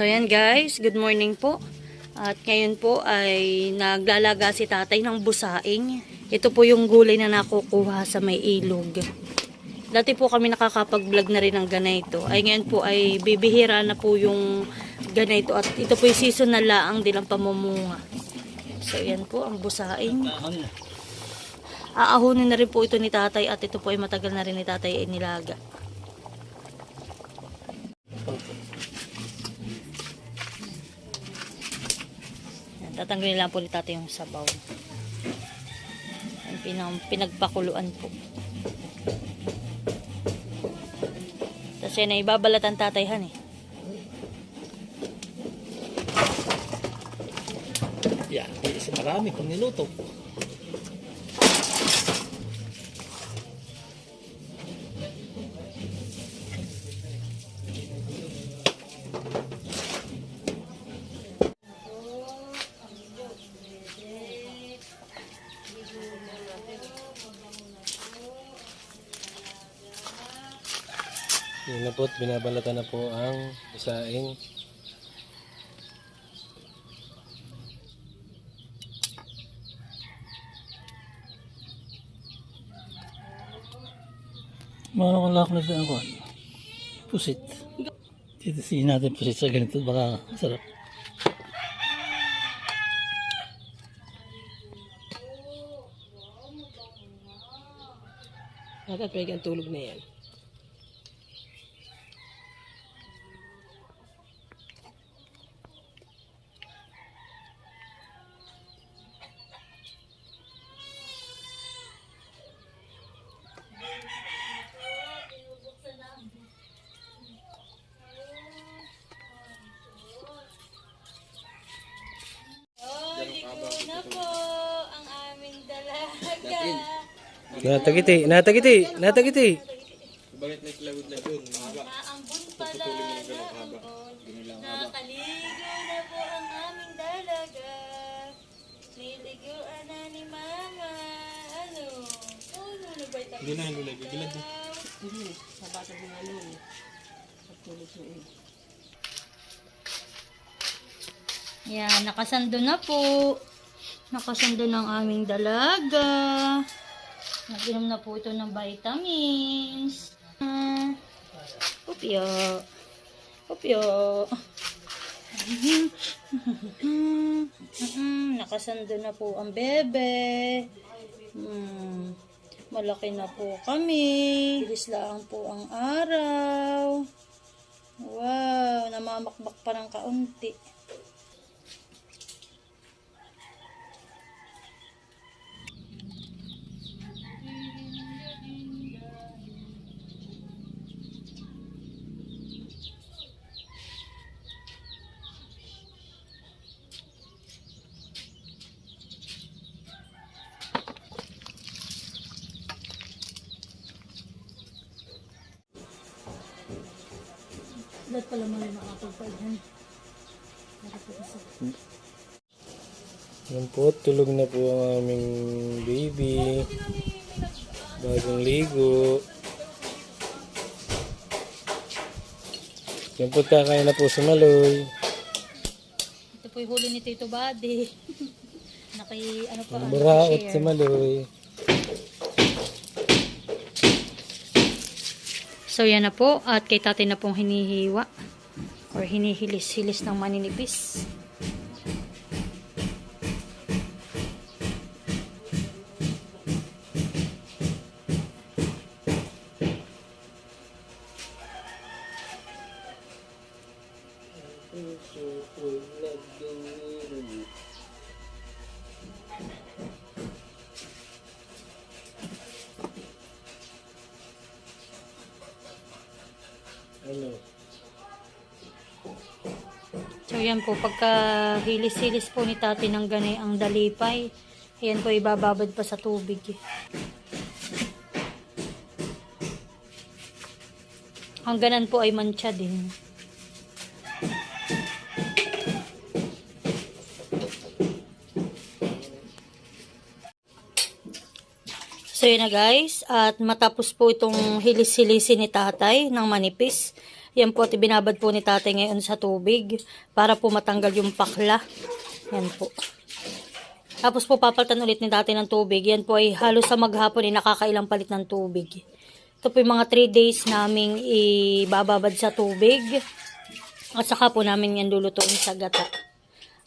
So yan guys, good morning po. At ngayon po ay naglalaga si tatay ng busaing. Ito po yung gulay na nakukuha sa may ilog. Dati po kami nakakapag-vlog na rin ng ganito. Ay ngayon po ay bibihira na po yung ganito. At ito po yung season na laang din ang pamumunga. So yan po ang busaing. Aahunin na rin po ito ni tatay at ito po ay matagal na rin ni tatay ay nilaga. Tatanggalin lang po ni tatay yung sabaw. Ang pinang, pinagpakuluan po. Tapos yan ibabalatan tatay han eh. Yan, isa marami kung niluto. Yun na po, at binabalatan na po ang isaing lakad na ako. Pusit. Dito siya natin pusit sa ganito. Baka masarap. Dapat may tulog na yan. Natagiti, natagiti, natagiti. Maambun pala na ambon. Nakaligo na po ang aming dalaga. Niliguan na ni mama. Ano? Ano na ba ito? Hindi na, hindi na, na. Hindi, na ano eh. Pagtulog sa iyo. Yan, nakasando na po. Nakasando ng aming dalaga. Naginom na po ito ng vitamins. Ah, Upyo. Upyo. Mm, Nakasando na po ang bebe. Mm, Malaki na po kami. Bilis lang po ang araw. Wow, namamakbak pa ng kaunti. Lahat pala mga nakapagpaghan. Yan po, tulog na po ang aming baby. Bagong ligo. Yan po, kakain na po si Maloy. Ito po yung huli ni Tito Buddy. Naki, ano pa, Ang buraot share. si Maloy. So yan na po at kay tatay na pong hinihiwa or hinihilis-hilis ng maninipis. So yan po, pagka hilis-hilis po ni tatay ng ganay ang dalipay, ayan po ibababad pa sa tubig. eh. Hangganan po ay mancha din. So yun na guys, at matapos po itong hilis-hilisi ni tatay ng manipis, Yan po at binabad po ni tatay ngayon sa tubig para po matanggal yung pakla. Yan po. Tapos po papalitan ulit ni tatay ng tubig. Yan po ay halos sa maghapon ay nakakailang palit ng tubig. Ito po yung mga 3 days naming ibababad sa tubig. At saka po namin yan lulutuin sa gata.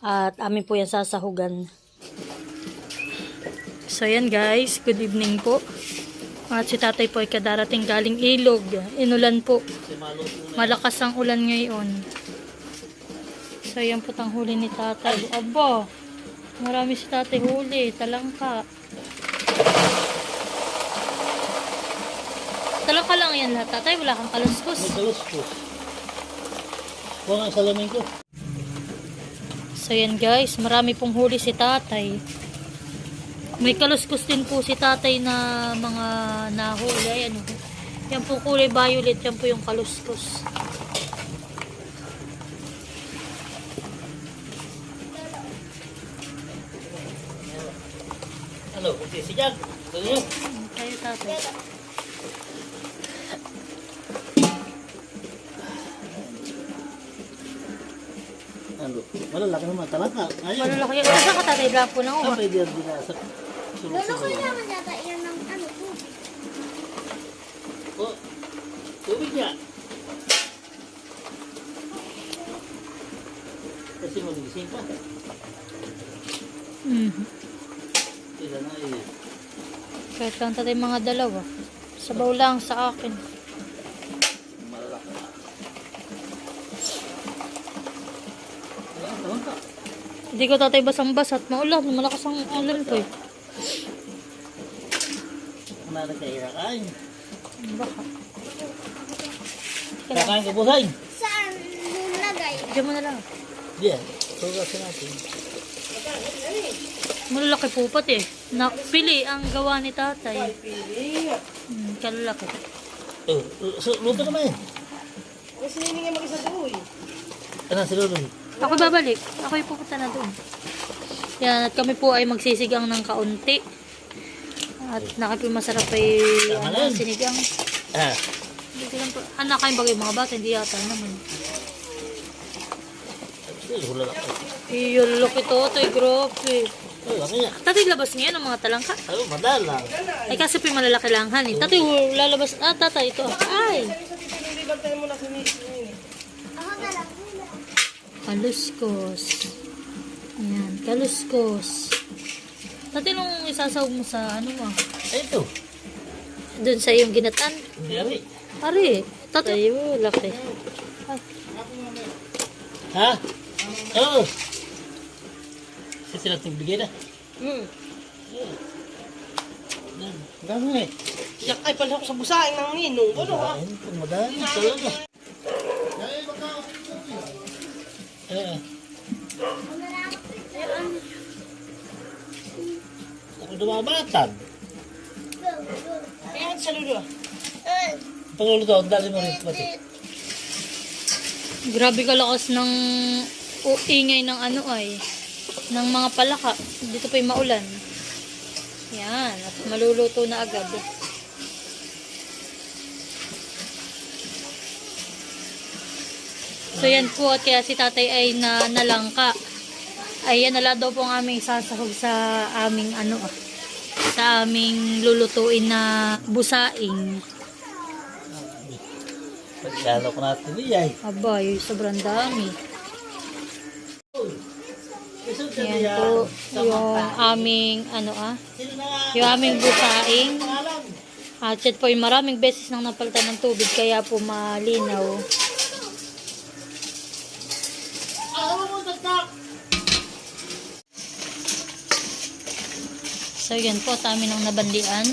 At amin po yan sasahugan. So yan guys, good evening po. At si tatay po ay kadarating galing ilog. Inulan po. Malakas ang ulan ngayon. So yan po tang huli ni tatay. Aba, marami si tatay huli. Talangka. Talangka lang yan lahat. Tatay, wala kang May kaluskos. kalos po. Huwag ang salamin ko. So yan guys, marami pong huli si tatay. May kaluskos din po si tatay na mga nahuli. Ayan, yan po kulay violet, yan po yung kaluskos. Ano? Okay. Ito nyo. Kayo tatay. Ano? Malalaki naman talaga. Ayun. Malalaki. Wala sa ka tatay, black po na Ah, oh. pwede yan din sulok-sulok. naman yata yan ng ano po. Oh, tubig niya. Kasi magigising pa. Mhm. Sila na eh. Kahit lang tatay mga dalawa. Sabaw lang sa akin. Malalaki. Hindi ko tatay basang-basat. Maulan. Malakas ang ulan po eh. Kumara ka irakain. Baka. Kakain ka busay. Saan nilagay? Diyan mo na lang. Diyan. Tugasin natin. Malalaki po pati. Na, pili ang gawa ni tatay. Hmm, kalalaki. Oh, so, luto naman yan. Kasi hindi nga mag-isa doon. Ano si Lolo? Ako babalik. Ako yung pupunta na doon. Yan, at kami po ay magsisigang ng kaunti. At nakapi masarap ay ano, sinigang. Ah, Hindi ko lang po. Anak kayong bagay mga bata, hindi yata naman. to, ito. Oh, laki niya. Tatay, labas ngayon ang mga talangka. Oh, madalang. Ay, kasi yung malalaki lang, han. eh. Tatay, lalabas. Ah, tatay, ito. Ay! Kaluskos. Ayan, kaluskos. Tatay, nung isasawag mo sa ano mo, ito. doon sa iyong ginatan. Hindi ari. Pare, tatay, oh, laki. Ha? Oo. Kasi natin bigay na. Hmm. Dami eh. Yak ay pala ako sa busaing ng ninong. Ano pag madami talaga. Eh, ako dumabatan. Ayan sa lulo. Pangulo to, ang dali mo rin pati. grabe kalakas ng o, ingay ng ano ay, ng mga palaka. Dito pa yung maulan. Yan, at maluluto na agad. So yan po at kaya si tatay ay na nalangka. Ayan nala daw po ang aming sasahog sa aming ano ah, sa aming lulutuin na busaing. Pagkalo ko natin niyay. Aba, yung sobrang dami. Yan po yung aming ano ah, yung aming busaing. At yan po yung maraming beses nang napalitan ng tubig kaya po malinaw. So yan po at amin ang nabandian.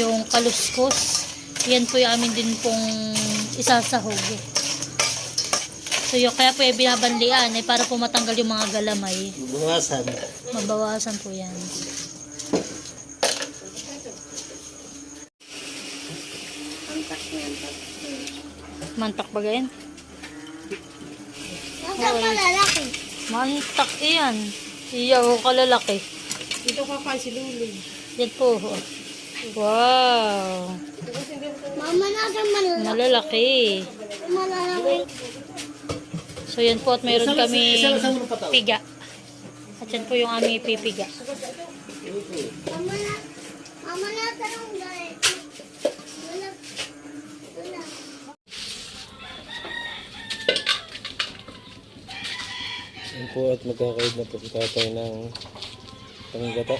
Yung kaluskos. Yan po yung amin din pong isasahog. So yung kaya po yung binabandian ay para po matanggal yung mga galamay. Buwasan. Mabawasan po yan. Mantak ba gayon? Nasa malalaki. Mantak iyan. Iyaw kalalaki. Dito kakain si Lulu. Yan po. Wow. Mama nasa malalaki. Malalaki. Malalaki. So yan po at mayroon kami piga. At yan po yung aming pipiga. Mama na. Mama na tarong dahil. Yan po at magkakaid na po si tatay ng panggata.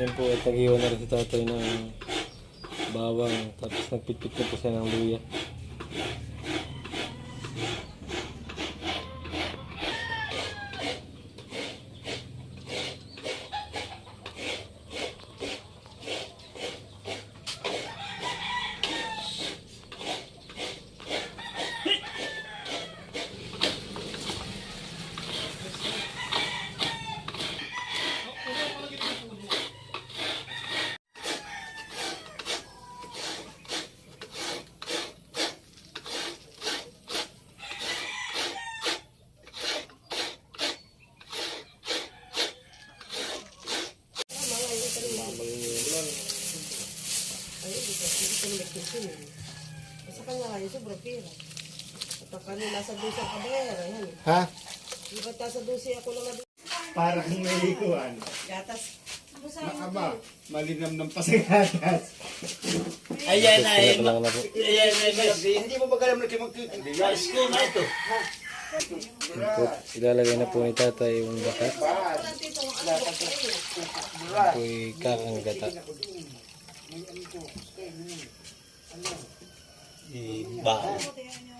Yan po at nag-iwan na rin si tatay ng bawang tapos nagpitpit na po siya ng luya. Sa kanya nga yun, sobrang pira. At ang kanila sa dusi ang kabayara, yan. Ha? Di ba ta sa dusi ako lang na Parang may ikuan. gatas? Aba, malinam ng pasagatas. Ayan na, po. ayan na, Hindi mo ba alam na kayo magtitindi? Guys, ko na ito. Po, ilalagay na po ni tatay yung baka. Po kakang gata. Iba.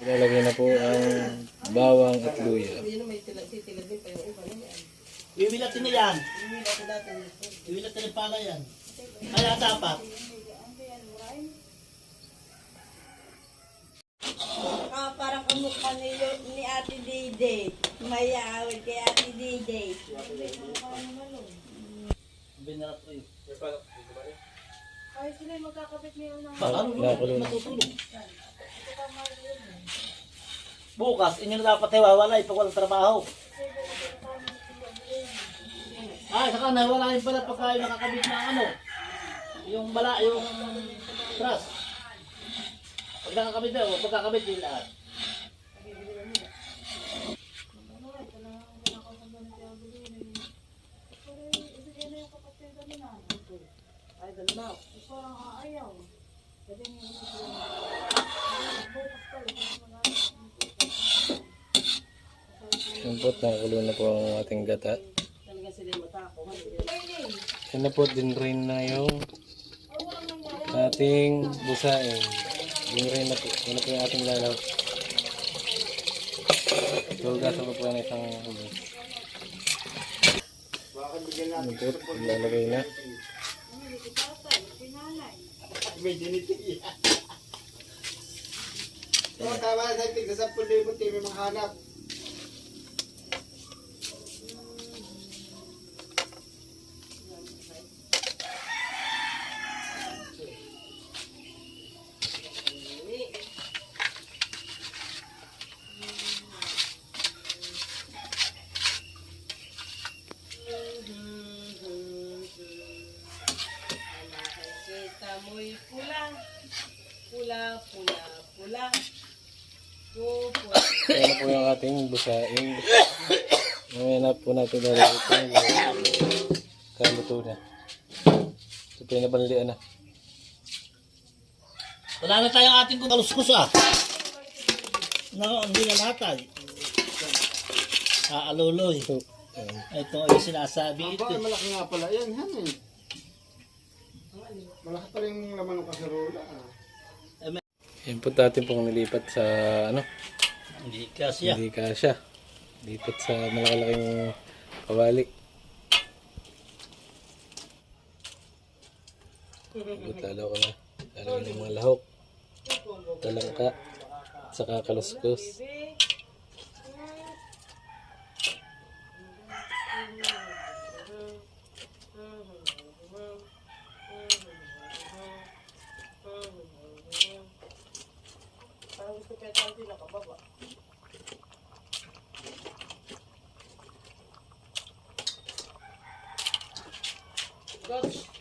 Ilalagay na po ang bawang at luya. Iwilatin na yan. Iwilatin na pala yan. Kaya dapat. Ah, parang kamukha ni, ni Ate Dede. May awit kay Ate Dede. Binarap ko yun. Ay, sila yung magkakabit niyo ng... Baka ano Nakakulo na. matutulog. Bukas, inyo na dapat hiwawalay pag walang trabaho. Ay, saka na, wala rin pala pagka yung nakakabit ng ano. Yung bala, yung truss. Pag nakakabit na, huwag pagkakabit din lahat. Ay, Yan po, nakakulo na po ang ating gata. Talaga sila matako. Yan na po, din rin na yung ating busain. Din rin na po. Yan na po yung ating lalaw. So, gasa ko po na isang ubos. Yan po, lalagay na. May diniti. So, tama na sa tigda sa puloy mo, TV manghanap. Pula, pula, pula. Go, pula. Yan na po yung ating busain. Mamaya na po natin lalagay ito. Kaluto na. Ito po yung nabanlian na. Wala na tayong ating kaluskus ah. No, hindi na lahat ah. Aaluloy. Ito. Ayan. Ito ay sinasabi ito. Aba, malaki nga pala yan, han eh. Malaki pa rin yung laman ng kaserola. Ah. Yan po dati pong nilipat sa ano, Hindi kasi ah. hindi kasya. Lipat sa malakalaking kawali. Abot lalo ko na. Lalagyan ng mga lahok. Talangka. At saka kaluskos.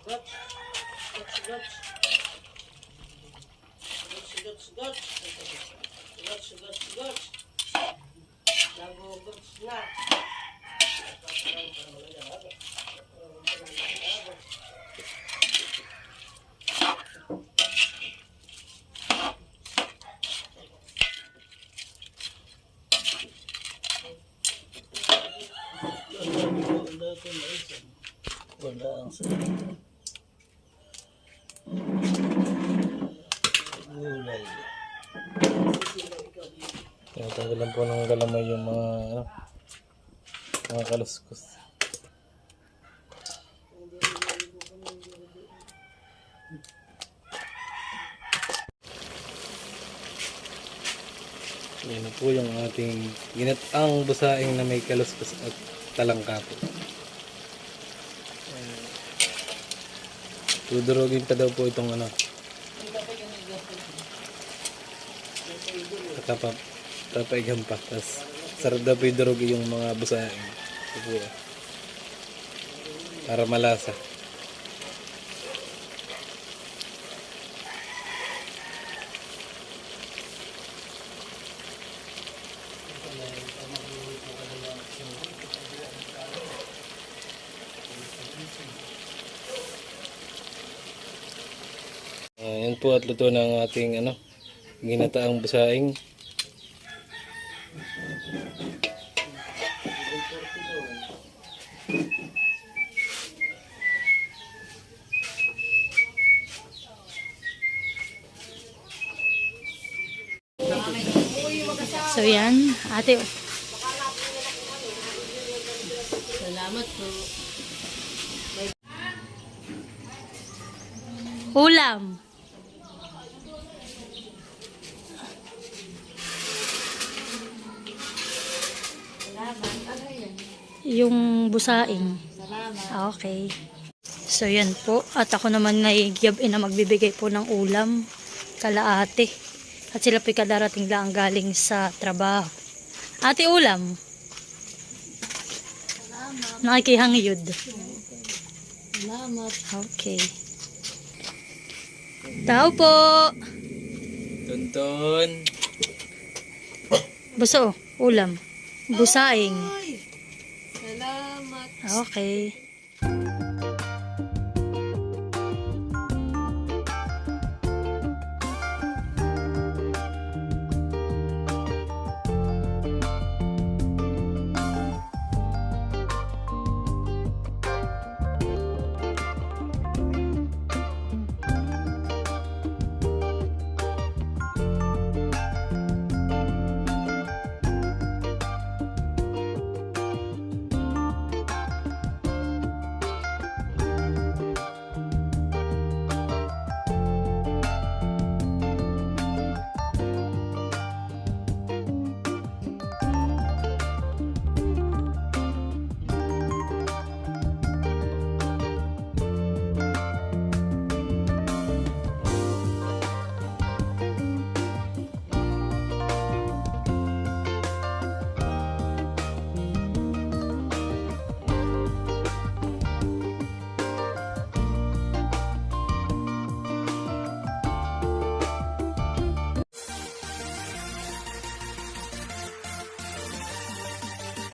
Guts, guts. Guts, guts. Guts, guts, guts. Guts, guts, guts. Naguguts na. Wala ang sa gulay. Tinatanggalan po ng galamay yung mga ano, mga kaluskos. Yan na po yung ating ginatang busaing na may kaluskos at talangka po. Tudurogin pa daw po itong ano. Tatapa, tapaigan pa. Tapos sarap daw po yung mga po, ah. Para malasa. Ayan po at luto ng ating ano, ginataang busaing. So yan, ate. Salamat po. Ulam. Yung busaing. Ah, Okay. So yan po. At ako naman naigiyab na magbibigay po ng ulam. Kalaate. At sila po'y kadarating lang galing sa trabaho. Ate ulam. Nakikihangyod. Salamat. Okay. Tao po. Tonton. Buso, ulam. Busaing. Salamat. Okay.